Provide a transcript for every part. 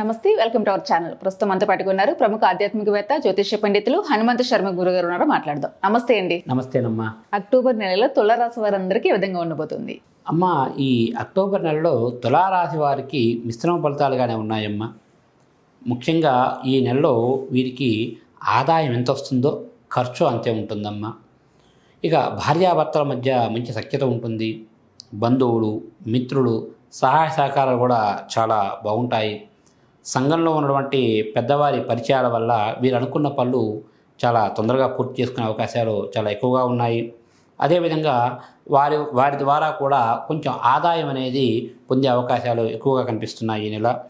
నమస్తే welcome to our channel. ప్రస్తుతం అంతా పట్టుకున్నారు ప్రముఖ ఆధ్యాత్మికవేత్త జ్యోతిష్య పండితులు హనుమంత శర్మ గురుగారు ఉన్నారు మాట్లాడదాం. నమస్తే అండి. నమస్తేనమ్మా అక్టోబర్ నెలలో తులారాశి వారందరికీ ఈ విధంగా ఉండబోతుంది? అమ్మ ఈ అక్టోబర్ నెలలో తులారాశి వారికి మిశ్రమ ఫలితాలుగానే ఉన్నాయమ్మా. ముఖ్యంగా ఈ నెలలో వీరికి ఆదాయం ఎంత వస్తుందో ఖర్చు అంతే ఉంటుందమ్మా. ఇక భార్యాభర్తల మధ్య మంచి సఖ్యత ఉంటుంది. బంధువులు మిత్రులు సహాయ సహకారాలు కూడా చాలా బాగుంటాయి. సంఘంలో ఉన్నటువంటి పెద్దవారి పరిచయాల వల్ల వీరు అనుకున్న పనులు చాలా తొందరగా పూర్తి చేసుకునే అవకాశాలు చాలా ఎక్కువగా ఉన్నాయి. అదేవిధంగా వారి వారి ద్వారా కూడా కొంచెం ఆదాయం అనేది పొందే అవకాశాలు ఎక్కువగా కనిపిస్తున్నాయి ఈ నెల.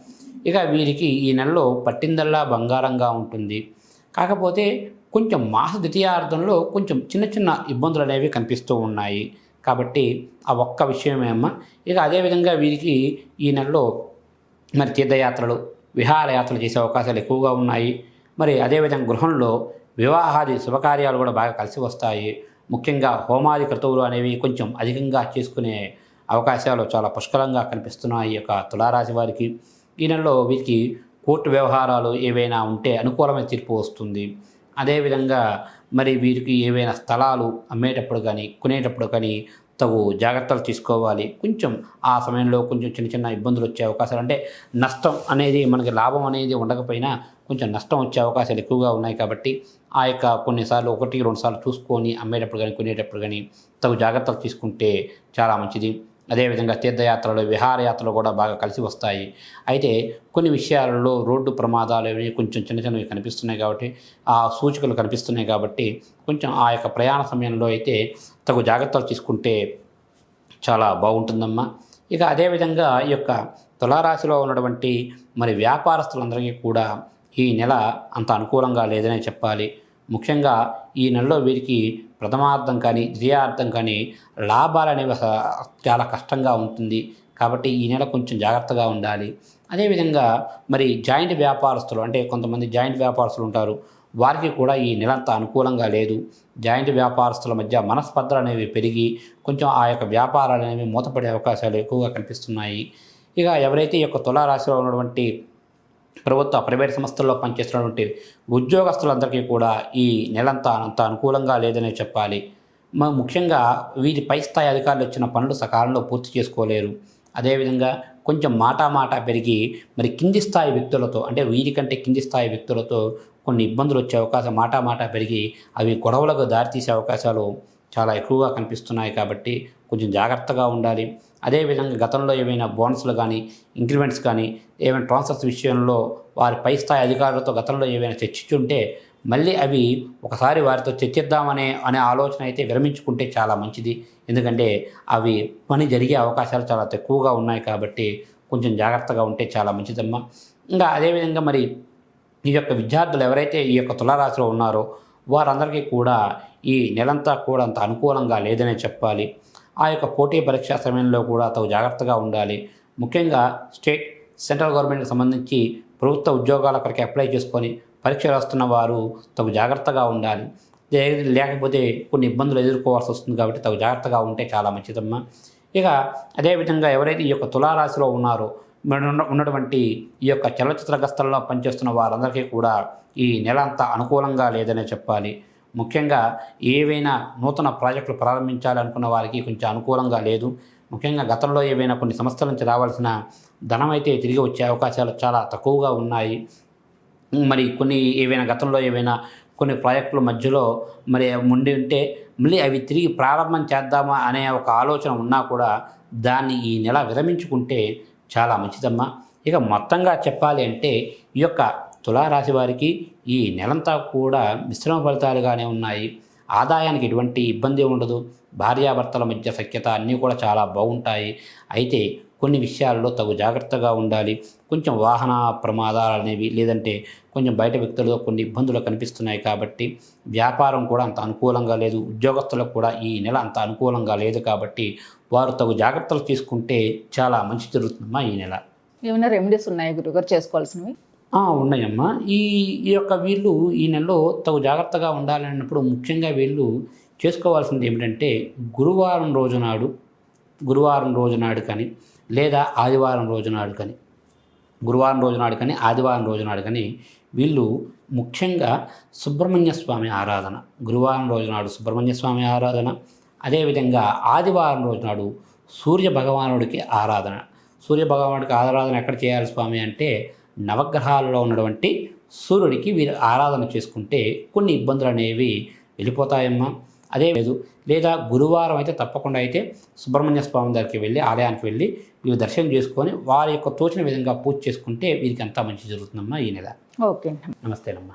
ఇక వీరికి ఈ నెలలో పట్టిందల్లా బంగారంగా ఉంటుంది. కాకపోతే కొంచెం మాస ద్వితీయార్థంలో కొంచెం చిన్న చిన్న ఇబ్బందులు అనేవి కనిపిస్తూ ఉన్నాయి. కాబట్టి ఆ ఒక్క విషయమే అమ్మ. ఇక అదేవిధంగా వీరికి ఈ నెలలో మరి తీర్థయాత్రలు విహారయాత్రలు చేసే అవకాశాలు ఎక్కువగా ఉన్నాయి. మరి అదేవిధంగా గృహంలో వివాహాది శుభకార్యాలు కూడా బాగా కలిసి వస్తాయి. ముఖ్యంగా హోమాది క్రతువులు అనేవి కొంచెం అధికంగా చేసుకునే అవకాశాలు చాలా పుష్కలంగా కనిపిస్తున్నాయి ఈ యొక్క తులారాశి వారికి. ఈ నెలలో వీరికి కోర్టు వ్యవహారాలు ఏవైనా ఉంటే అనుకూలమైన తీర్పు వస్తుంది. అదేవిధంగా మరి వీరికి ఏవైనా స్థలాలు అమ్మేటప్పుడు కానీ కొనేటప్పుడు కానీ తగు జాగ్రత్తలు తీసుకోవాలి. కొంచెం ఆ సమయంలో కొంచెం చిన్న చిన్న ఇబ్బందులు వచ్చే అవకాశాలు అంటే నష్టం అనేది మనకి లాభం అనేది ఉండకపోయినా కొంచెం నష్టం వచ్చే అవకాశాలు ఎక్కువగా ఉన్నాయి కాబట్టి ఆ యొక్క కొన్నిసార్లు ఒకటి రెండు సార్లు చూసుకొని అమ్మేటప్పుడు కానీ కొనేటప్పుడు కానీ తగు జాగ్రత్తలు తీసుకుంటే చాలా మంచిది. అదేవిధంగా తీర్థయాత్రలు విహారయాత్రలు కూడా బాగా కలిసి వస్తాయి. అయితే కొన్ని విషయాలలో రోడ్డు ప్రమాదాలు ఇవి కొంచెం చిన్న చిన్నవి కనిపిస్తున్నాయి కాబట్టి ఆ సూచికలు కనిపిస్తున్నాయి కాబట్టి కొంచెం ఆ యొక్క ప్రయాణ సమయంలో అయితే తగు జాగ్రత్తలు తీసుకుంటే చాలా బాగుంటుందమ్మా. ఇక అదేవిధంగా ఈ యొక్క తులారాశిలో ఉన్నటువంటి మరి వ్యాపారస్తులందరికీ కూడా ఈ నెల అంత అనుకూలంగా లేదనే చెప్పాలి. ముఖ్యంగా ఈ నెలలో వీరికి ప్రథమార్థం కానీ ద్వితీయార్థం కానీ లాభాలు అనేవి చాలా కష్టంగా ఉంటుంది. కాబట్టి ఈ నెల కొంచెం జాగ్రత్తగా ఉండాలి. అదేవిధంగా మరి జాయింట్ వ్యాపారస్తులు అంటే కొంతమంది జాయింట్ వ్యాపారస్తులు ఉంటారు. వారికి కూడా ఈ నెల అంత అనుకూలంగా లేదు. జాయింట్ వ్యాపారస్తుల మధ్య మనస్పర్ధలు అనేవి పెరిగి కొంచెం ఆ యొక్క వ్యాపారాలు అనేవి మూతపడే అవకాశాలు ఎక్కువగా కనిపిస్తున్నాయి. ఇక ఎవరైతే ఈ యొక్క తులారాశిలో ఉన్నటువంటి ప్రభుత్వ ప్రైవేట్ సంస్థల్లో పనిచేస్తున్నటువంటి ఉద్యోగస్తులందరికీ కూడా ఈ నెలంతా అంత అనుకూలంగా లేదనే చెప్పాలి. ముఖ్యంగా వీరి పై స్థాయి అధికారులు వచ్చిన పనులు సకాలంలో పూర్తి చేసుకోలేరు. అదేవిధంగా కొంచెం మాటా మాట పెరిగి మరి కింది స్థాయి వ్యక్తులతో అంటే వీరికంటే కింది స్థాయి వ్యక్తులతో కొన్ని ఇబ్బందులు వచ్చే అవకాశం మాటా మాట పెరిగి అవి గొడవలకు దారితీసే అవకాశాలు చాలా ఎక్కువగా కనిపిస్తున్నాయి కాబట్టి కొంచెం జాగ్రత్తగా ఉండాలి. అదేవిధంగా గతంలో ఏమైనా బోనస్లు కానీ ఇంక్రిమెంట్స్ కానీ ఏమైనా ట్రాన్స్ఫర్స్ విషయంలో వారి పై స్థాయి అధికారులతో గతంలో ఏమైనా చర్చించుంటే మళ్ళీ అవి ఒకసారి వారితో చర్చిద్దామనే అనే ఆలోచన అయితే విరమించుకుంటే చాలా మంచిది. ఎందుకంటే అవి పని జరిగే అవకాశాలు చాలా తక్కువగా ఉన్నాయి కాబట్టి కొంచెం జాగ్రత్తగా ఉంటే చాలా మంచిదమ్మా. ఇంకా అదేవిధంగా మరి ఈ యొక్క విద్యార్థులు ఎవరైతే ఈ యొక్క తులారాశిలో ఉన్నారో వారందరికీ కూడా ఈ నెలంతా కూడా అంత అనుకూలంగా లేదనే చెప్పాలి. ఆ యొక్క పోటీ పరీక్షా సమయంలో కూడా తగు జాగ్రత్తగా ఉండాలి. ముఖ్యంగా స్టేట్ సెంట్రల్ గవర్నమెంట్కి సంబంధించి ప్రభుత్వ ఉద్యోగాల కొరకు అప్లై చేసుకొని పరీక్ష రాస్తున్న వారు తగు జాగ్రత్తగా ఉండాలి. లేకపోతే కొన్ని ఇబ్బందులు ఎదుర్కోవాల్సి వస్తుంది కాబట్టి తగు జాగ్రత్తగా ఉంటే చాలా మంచిదమ్మా. ఇక అదేవిధంగా ఎవరైతే ఈ యొక్క తులారాశిలో ఉన్నారో ఉన్నటువంటి ఈ యొక్క చలనచిత్ర గస్తల్లో పనిచేస్తున్న వారందరికీ కూడా ఈ నెల అంతా అనుకూలంగా లేదనే చెప్పాలి. ముఖ్యంగా ఏవైనా నూతన ప్రాజెక్టులు ప్రారంభించాలనుకున్న వారికి కొంచెం అనుకూలంగా లేదు. ముఖ్యంగా గతంలో ఏవైనా కొన్ని సంస్థల నుంచి రావాల్సిన ధనం అయితే తిరిగి వచ్చే అవకాశాలు చాలా తక్కువగా ఉన్నాయి. మరి కొన్ని ఏవైనా గతంలో ఏవైనా కొన్ని ప్రాజెక్టుల మధ్యలో మరి ఉండి ఉంటే మళ్ళీ అవి తిరిగి ప్రారంభం చేద్దామా అనే ఒక ఆలోచన ఉన్నా కూడా దాన్ని ఈ నెల విరమించుకుంటే చాలా మంచిదమ్మా. ఇక మొత్తంగా చెప్పాలి అంటే ఈ యొక్క తులారాశి వారికి ఈ నెలంతా కూడా మిశ్రమ ఫలితాలుగానే ఉన్నాయి. ఆదాయానికి ఎటువంటి ఇబ్బంది ఉండదు. భార్యాభర్తల మధ్య సఖ్యత అన్నీ కూడా చాలా బాగుంటాయి. అయితే కొన్ని విషయాల్లో తగు జాగ్రత్తగా ఉండాలి. కొంచెం వాహన ప్రమాదాలు అనేవి లేదంటే కొంచెం బయట వ్యక్తులతో కొన్ని ఇబ్బందులు కనిపిస్తున్నాయి కాబట్టి వ్యాపారం కూడా అంత అనుకూలంగా లేదు. ఉద్యోగస్తులకు కూడా ఈ నెల అంత అనుకూలంగా లేదు కాబట్టి వారు తగు జాగ్రత్తలు తీసుకుంటే చాలా మంచి జరుగుతుందమ్మా ఈ నెల. ఏమైనా రెమెడీస్ ఉన్నాయా గురుగారు చేసుకోవాల్సినవి? ఉన్నాయమ్మా. ఈ ఈ యొక్క వీళ్ళు ఈ నెలలో తగు జాగ్రత్తగా ఉండాలన్నప్పుడు ముఖ్యంగా వీళ్ళు చేసుకోవాల్సింది ఏమిటంటే గురువారం రోజు నాడు గురువారం రోజు నాడు కానీ లేదా ఆదివారం రోజు నాడు కానీ గురువారం రోజు నాడు కానీ ఆదివారం రోజు నాడు కానీ వీళ్ళు ముఖ్యంగా సుబ్రహ్మణ్య స్వామి ఆరాధన గురువారం రోజు నాడు సుబ్రహ్మణ్య స్వామి ఆరాధన అదేవిధంగా ఆదివారం రోజు నాడు సూర్య భగవానుడికి ఆరాధన. సూర్య భగవానుడికి ఆరాధన ఎక్కడ చేయాలి స్వామి అంటే నవగ్రహాలలో ఉన్నటువంటి సూర్యుడికి వీరు ఆరాధన చేసుకుంటే కొన్ని ఇబ్బందులు అనేవి వెళ్ళిపోతాయమ్మా. అదే లేదు లేదా గురువారం అయితే తప్పకుండా అయితే సుబ్రహ్మణ్య స్వామి దగ్గరికి వెళ్ళి ఆలయానికి వెళ్ళి వీరు దర్శనం చేసుకొని వారి యొక్క తోచిన విధంగా పూజ చేసుకుంటే వీరికి అంతా మంచి జరుగుతుందమ్మా ఈ నెల. ఓకే నమస్తేనమ్మా